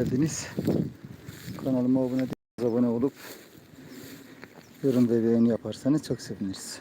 geldiniz. Kanalıma abone değilseniz abone olup yorum ve beğeni yaparsanız çok seviniriz.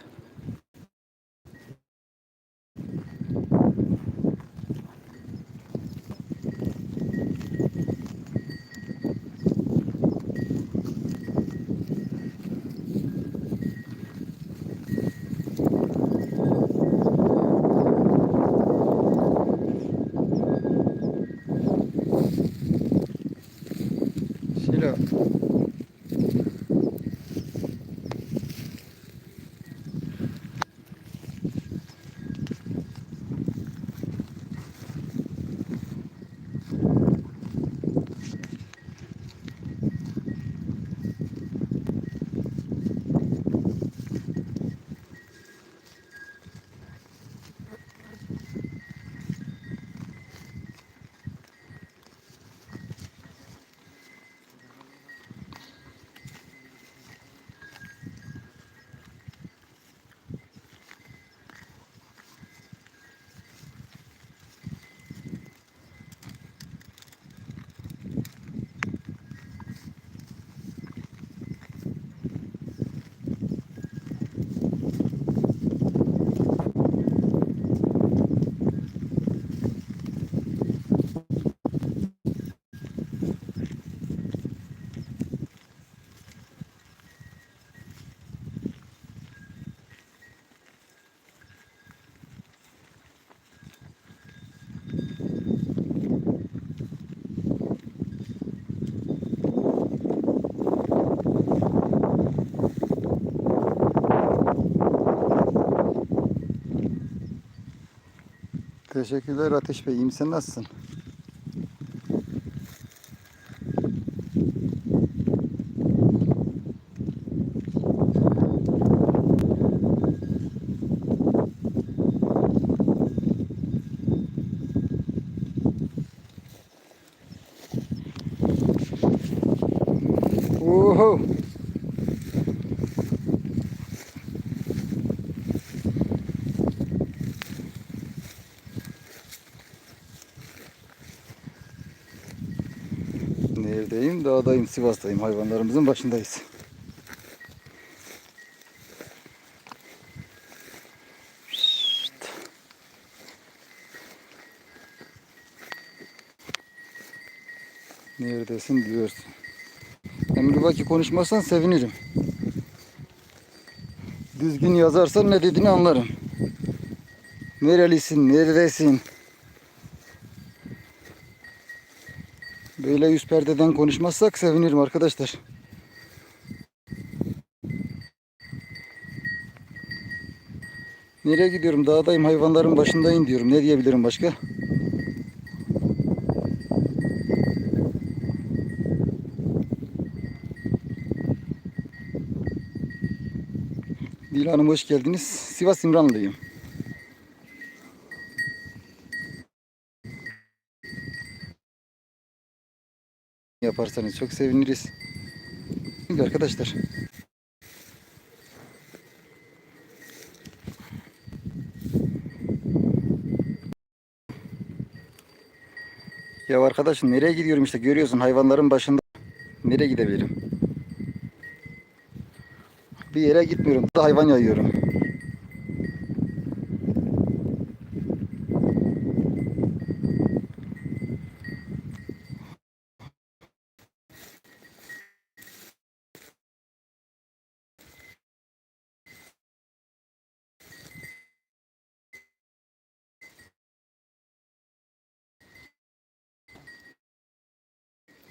Teşekkürler Ateş Bey. İyiyim sen nasılsın? Dağdayım, Sivas'tayım. Hayvanlarımızın başındayız. Neredesin diyorsun. Emrivaki konuşmazsan sevinirim. Düzgün yazarsan ne dediğini anlarım. Nerelisin, neredesin? Böyle yüz perdeden konuşmazsak sevinirim arkadaşlar. Nereye gidiyorum? Dağdayım, hayvanların başındayım diyorum. Ne diyebilirim başka? Dila Hanım hoş geldiniz. Sivas İmranlıyım. Yaparsanız çok seviniriz. Şimdi arkadaşlar. Ya arkadaşım nereye gidiyorum işte görüyorsun hayvanların başında. Nereye gidebilirim? Bir yere gitmiyorum. Da hayvan yayıyorum.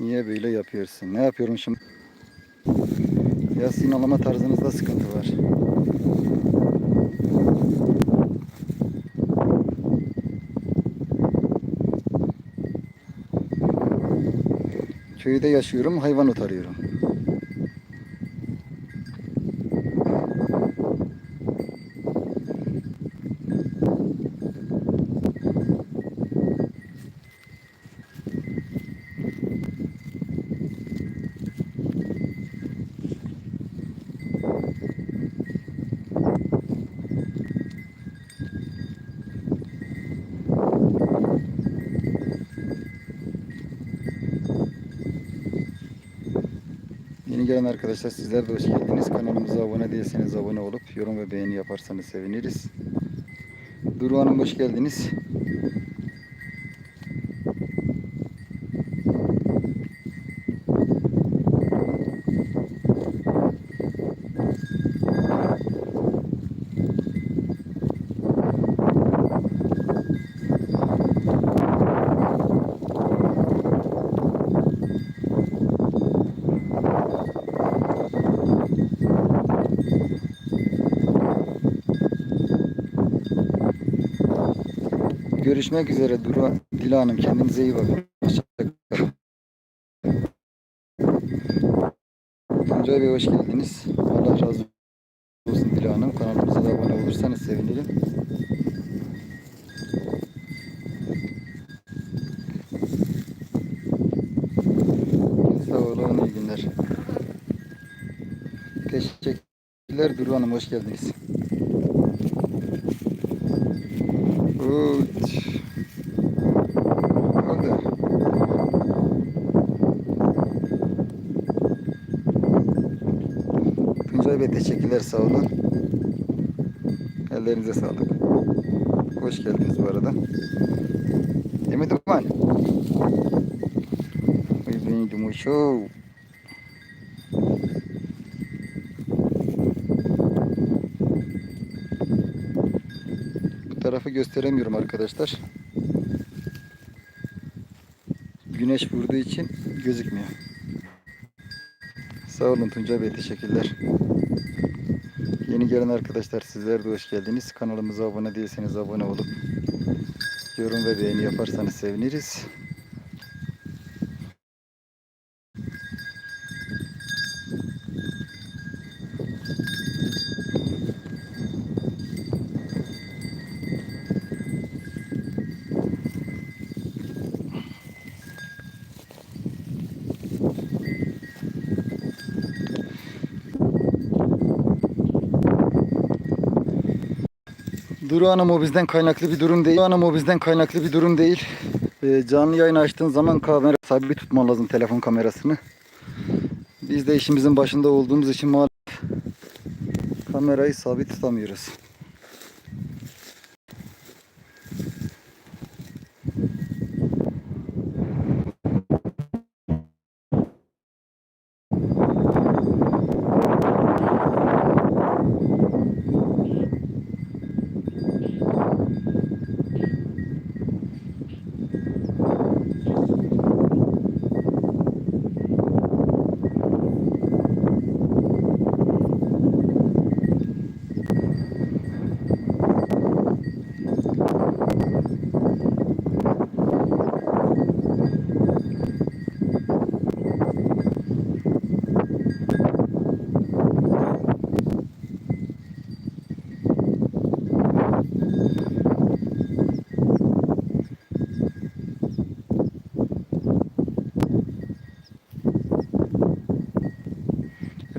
Niye böyle yapıyorsun? Ne yapıyorum şimdi? Ya sinalama tarzınızda sıkıntı var. Köyde yaşıyorum, hayvan otarıyorum. Gelen arkadaşlar sizler de hoş geldiniz. Kanalımıza abone değilseniz abone olup yorum ve beğeni yaparsanız seviniriz. Duru Hanım hoş geldiniz. Görüşmek üzere Duru Dila Hanım. Kendinize iyi bakın. Hoşçakalın. Tuncay Bey hoş geldiniz. Allah razı olsun Dila Hanım. Kanalımıza da abone olursanız sevinirim. Sağ olun, iyi günler. Teşekkürler Duru Hanım, hoş geldiniz. Uç. Oldu. Tuncay Bey teşekkürler sağ olun. Ellerinize sağlık. Hoş geldiniz bu arada. Değil mi Duman? Bem-vindo, show. Tarafı gösteremiyorum arkadaşlar. Güneş vurduğu için gözükmüyor. Sağ olun Tuncay Bey teşekkürler. Yeni gelen arkadaşlar sizler de hoş geldiniz. Kanalımıza abone değilseniz abone olup yorum ve beğeni yaparsanız seviniriz. Duru Hanım o bizden kaynaklı bir durum değil. Duru Hanım o bizden kaynaklı bir durum değil. Ee, canlı yayın açtığın zaman kamera sabit tutman lazım telefon kamerasını. Biz de işimizin başında olduğumuz için maalesef kamerayı sabit tutamıyoruz.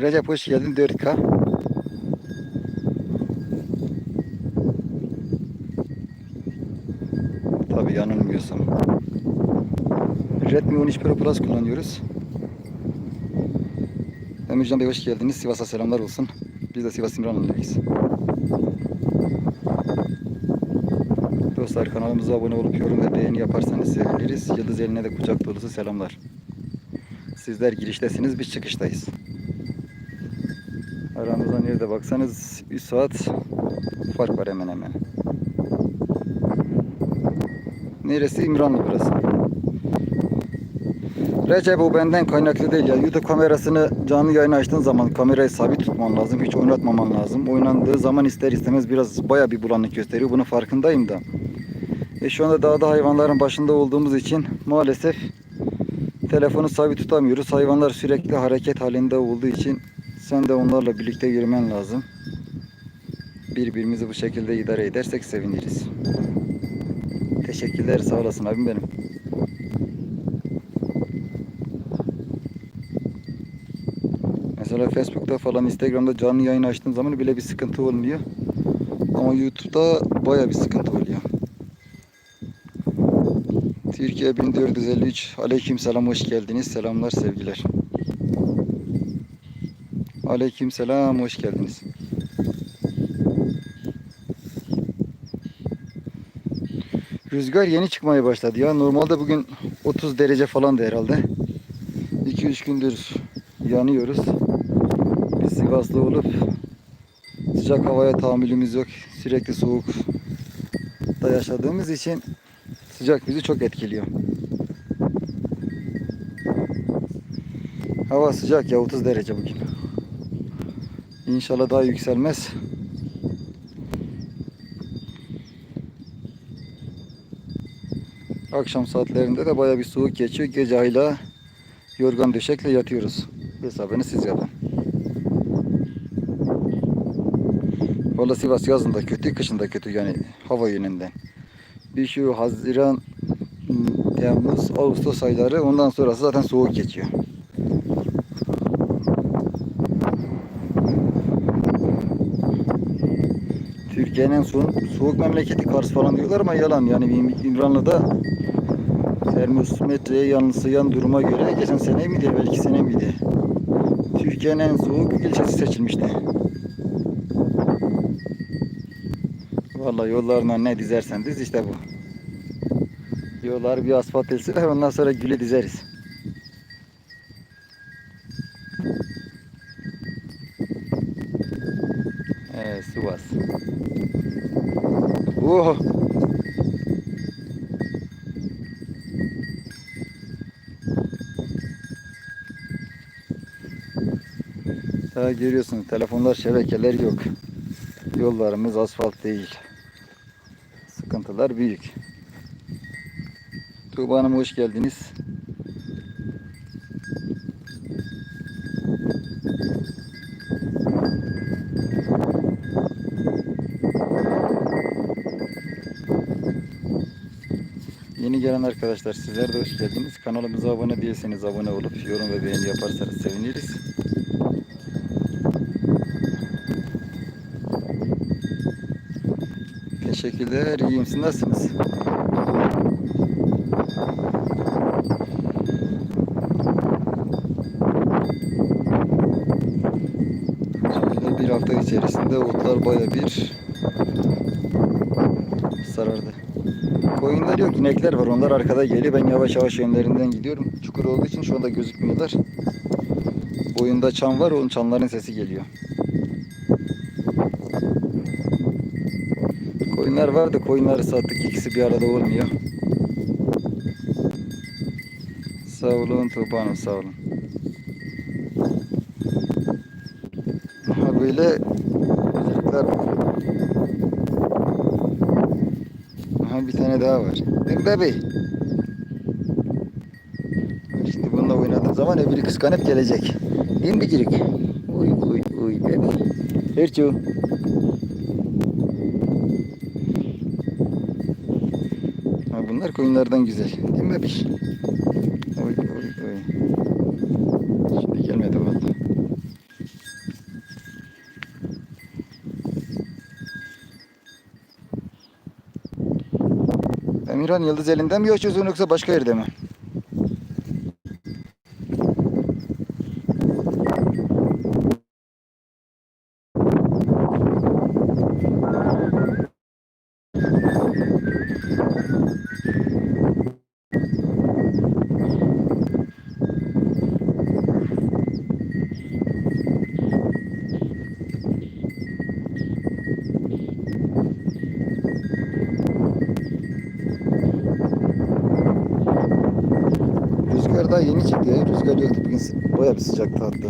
Recep hoş geldin 4K. Tabii yanılmıyorsam. Redmi 13 Pro Plus kullanıyoruz. Emircan Bey hoş geldiniz. Sivas'a selamlar olsun. Biz de Sivas İmranlı'dayız. Dostlar kanalımıza abone olup yorum ve beğeni yaparsanız seviniriz. Yıldız eline de kucak dolusu selamlar. Sizler giriştesiniz, biz çıkıştayız. Aramızda nerede baksanız 3 saat fark var hemen hemen. Neresi? İmranlı burası. Recep o benden kaynaklı değil ya. YouTube kamerasını canlı yayın açtığın zaman kamerayı sabit tutman lazım. Hiç oynatmaman lazım. Oynandığı zaman ister istemez biraz baya bir bulanık gösteriyor. Bunun farkındayım da. E şu anda dağda hayvanların başında olduğumuz için maalesef telefonu sabit tutamıyoruz. Hayvanlar sürekli hareket halinde olduğu için sen de onlarla birlikte yürümen lazım. Birbirimizi bu şekilde idare edersek seviniriz. Teşekkürler sağ olasın abim benim. Mesela Facebook'ta falan Instagram'da canlı yayın açtığın zaman bile bir sıkıntı olmuyor. Ama YouTube'da baya bir sıkıntı oluyor. Türkiye 1453 Aleyküm selam hoş geldiniz. Selamlar sevgiler. Aleykümselam, hoş geldiniz. Rüzgar yeni çıkmaya başladı ya. Normalde bugün 30 derece falan da herhalde. 2-3 gündür yanıyoruz. Biz Sivaslı olup sıcak havaya tahammülümüz yok. Sürekli soğuk da yaşadığımız için sıcak bizi çok etkiliyor. Hava sıcak ya 30 derece bugün. İnşallah daha yükselmez. Akşam saatlerinde de baya bir soğuk geçiyor. Gece hala yorgan döşekle yatıyoruz. Hesabını siz yapın. Valla Sivas yazında kötü, kışında kötü yani hava yönünden. Bir şu Haziran, Temmuz, Ağustos ayları ondan sonrası zaten soğuk geçiyor. Türkiye'nin en soğuk, soğuk memleketi Kars falan diyorlar ama yalan. Yani İm- İmranlı'da termometreye yanılsayan duruma göre geçen sene miydi, belki sene miydi? Türkiye'nin en soğuk ilçesi seçilmişti. Vallahi yollarına ne dizersen diz işte bu. Yollar bir asfalt etsinler ondan sonra gülü dizeriz. Evet Sivas. Oh. Görüyorsunuz telefonlar şebekeler yok. Yollarımız asfalt değil. Sıkıntılar büyük. Tuğba Hanım hoş geldiniz. Yeni gelen arkadaşlar sizler de hoş geldiniz. Kanalımıza abone değilseniz abone olup yorum ve beğeni yaparsanız seviniriz. Teşekkürler. İyiyim. Siz nasılsınız? Şöyle bir hafta içerisinde otlar baya bir sarardı. Koyunlar yok, inekler var. Onlar arkada geliyor. Ben yavaş yavaş yönlerinden gidiyorum. Çukur olduğu için şu anda gözükmüyorlar. Boyunda çan var, onun çanların sesi geliyor. Koyunlar vardı, koyunları sattık. İkisi bir arada olmuyor. Sağ olun Tuğba Hanım, sağ olun. Aha böyle çocuklar var. Aha bir tane daha var. Değil mi bebeği? Şimdi bununla oynadığım zaman öbürü kıskanıp gelecek. Değil mi Bicirik? Uy uy uy bebeği. Hırçu. Koyunlardan güzel. Değil mi bebiş? Oy oy oy. Şimdi gelmedi vallahi. Emirhan Yıldız elinden mi yaşıyorsun yoksa başka yerde mi? Rüzgar daha yeni yoktu bugün bayağı bir sıcaktı hatta.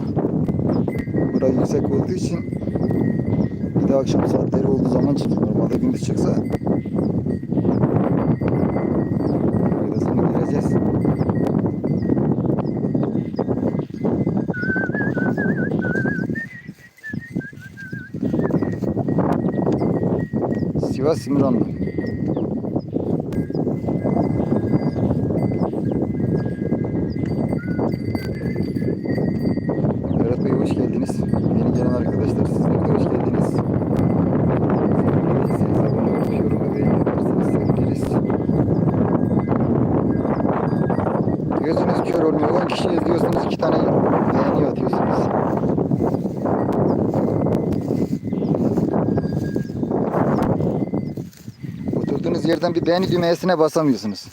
Burası yüksek olduğu için bir de akşam saatleri olduğu zaman çıkıyor. Normalde gündüz çıksa birazını göreceğiz. Sivas İmranlı. Gözünüz kör olmuyor. 10 kişi izliyorsunuz 2 tane beğeniyor diyorsunuz. Oturduğunuz yerden bir beğeni düğmesine basamıyorsunuz.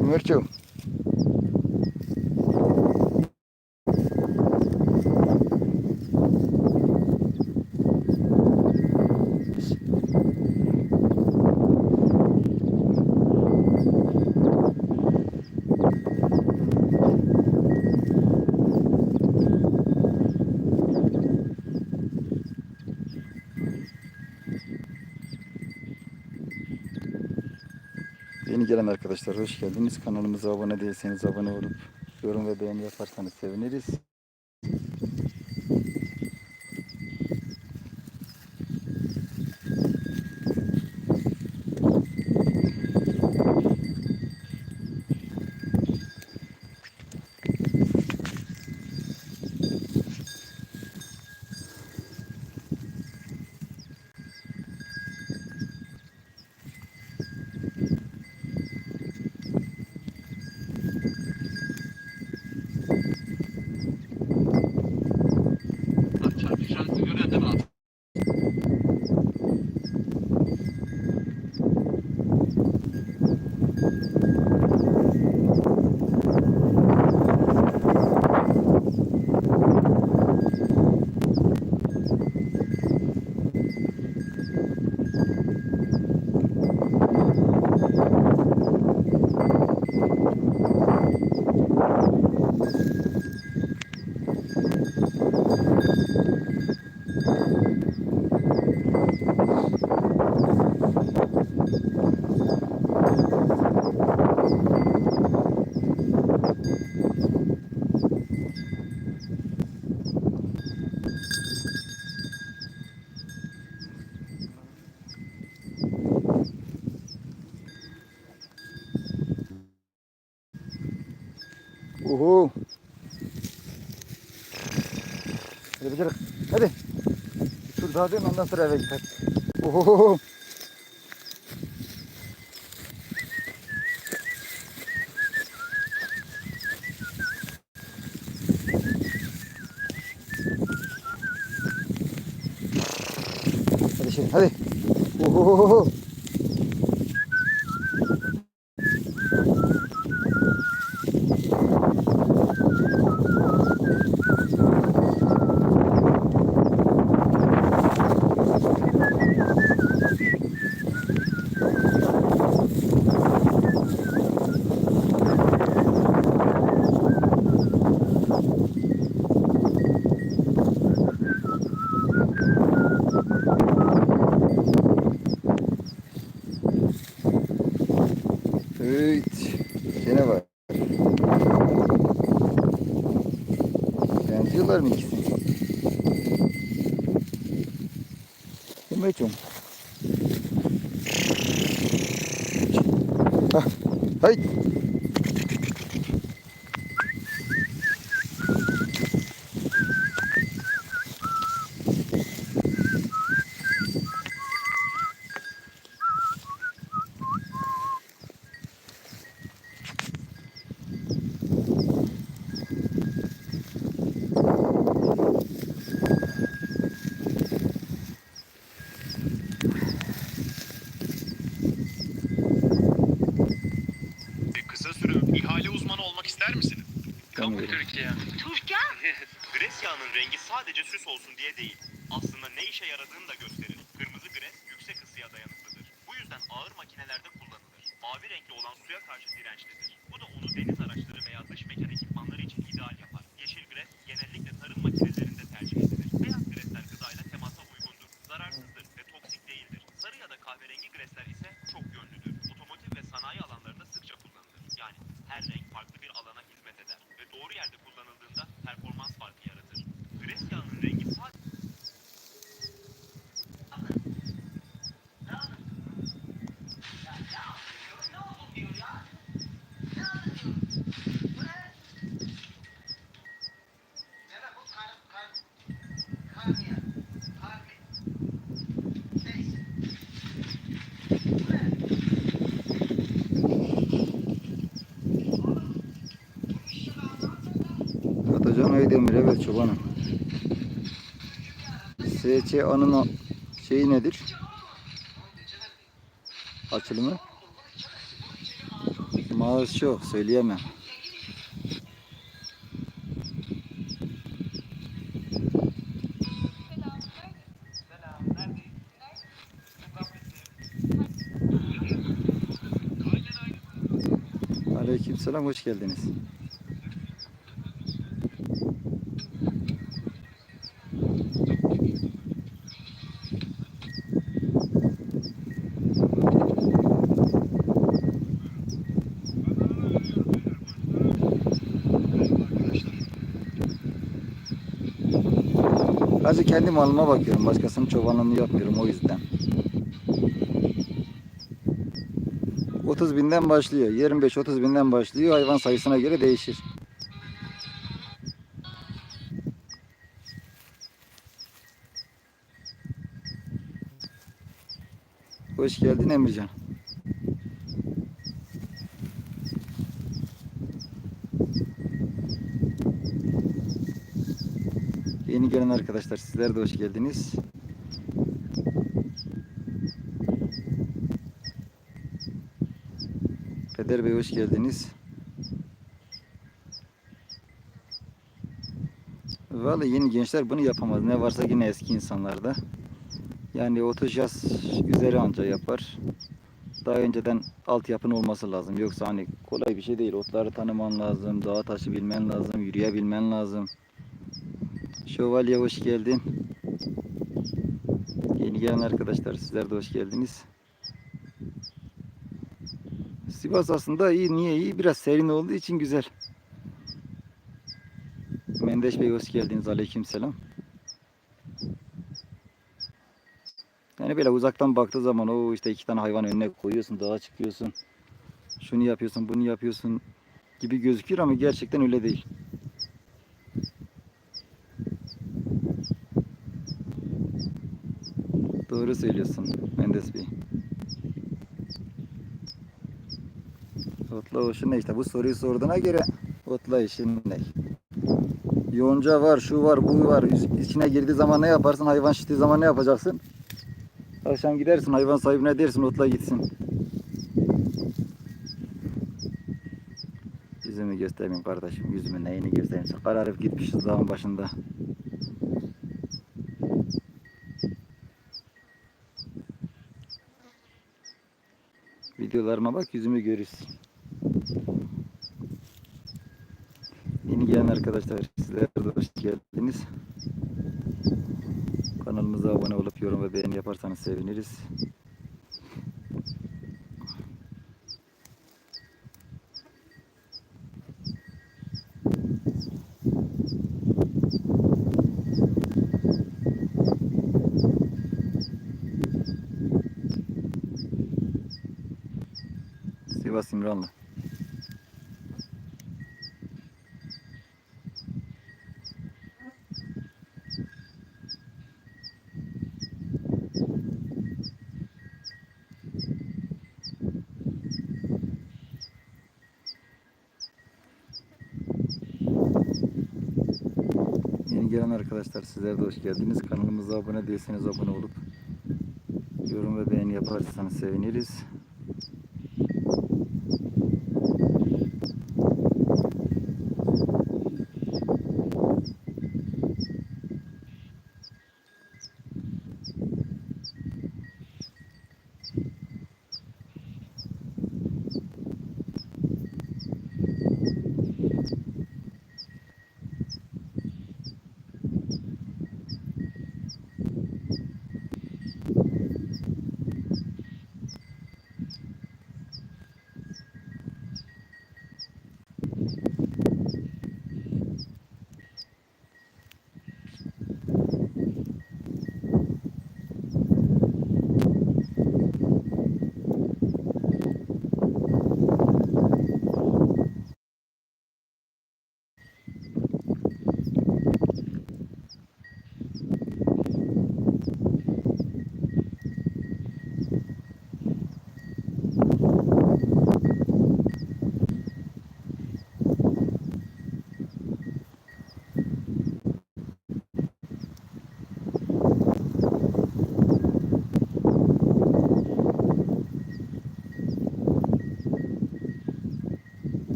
Ömürcüğüm hoş geldiniz. Kanalımıza abone değilseniz abone olup yorum ve beğeni yaparsanız seviniriz. За один у нас ревень так. hediye. Tunay Demir evet çobanım. SCA'nın şeyi nedir? Açılımı? Mağaz çok söyleyemem. Aleykümselam hoş geldiniz. Sadece kendi malıma bakıyorum. Başkasının çobanlığını yapmıyorum o yüzden. 30 binden başlıyor. 25-30 binden başlıyor. Hayvan sayısına göre değişir. Hoş geldin Emrecan. Gelen arkadaşlar sizler de hoş geldiniz. Peder Bey hoş geldiniz. Vallahi yeni gençler bunu yapamaz. Ne varsa yine eski insanlarda. Yani 30 yaş üzeri anca yapar. Daha önceden altyapın olması lazım. Yoksa hani kolay bir şey değil. Otları tanıman lazım, dağa taşı bilmen lazım, yürüyebilmen lazım. Şövalye hoş geldin. Yeni gelen arkadaşlar sizler de hoş geldiniz. Sivas aslında iyi. Niye iyi? Biraz serin olduğu için güzel. Mendeş Bey hoş geldiniz. Aleykümselam. Yani böyle uzaktan baktığı zaman o işte iki tane hayvan önüne koyuyorsun, dağa çıkıyorsun. Şunu yapıyorsun, bunu yapıyorsun gibi gözüküyor ama gerçekten öyle değil. Doğru söylüyorsun Mendes Bey. Otla hoşun ne işte bu soruyu sorduğuna göre otla işin ne? Yonca var, şu var, bu var. İç- İçine girdiği zaman ne yaparsın? Hayvan şiştiği zaman ne yapacaksın? Akşam gidersin hayvan sahibine dersin otla gitsin. Yüzümü göstereyim kardeşim. Yüzümü neyini göstereyim. Kararıp gitmişiz dağın başında. Videolarıma bak yüzümü görürsün. Yeni gelen arkadaşlar sizler de hoş geldiniz. Kanalımıza abone olup yorum ve beğeni yaparsanız seviniriz. İmranlı. Yeni gelen arkadaşlar sizler de hoş geldiniz. Kanalımıza abone değilseniz abone olup yorum ve beğeni yaparsanız seviniriz.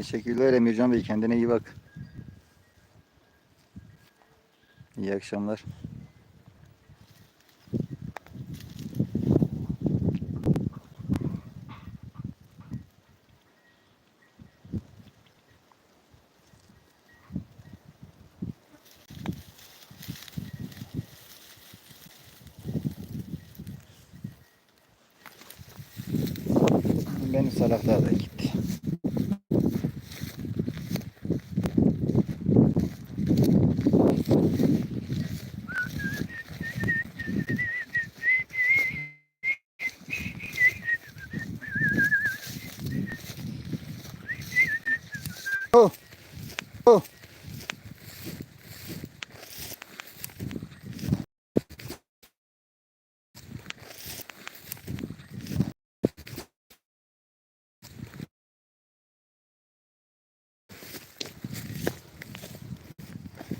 Teşekkürler Emircan Bey. Kendine iyi bak. İyi akşamlar. Benim daha da gitti.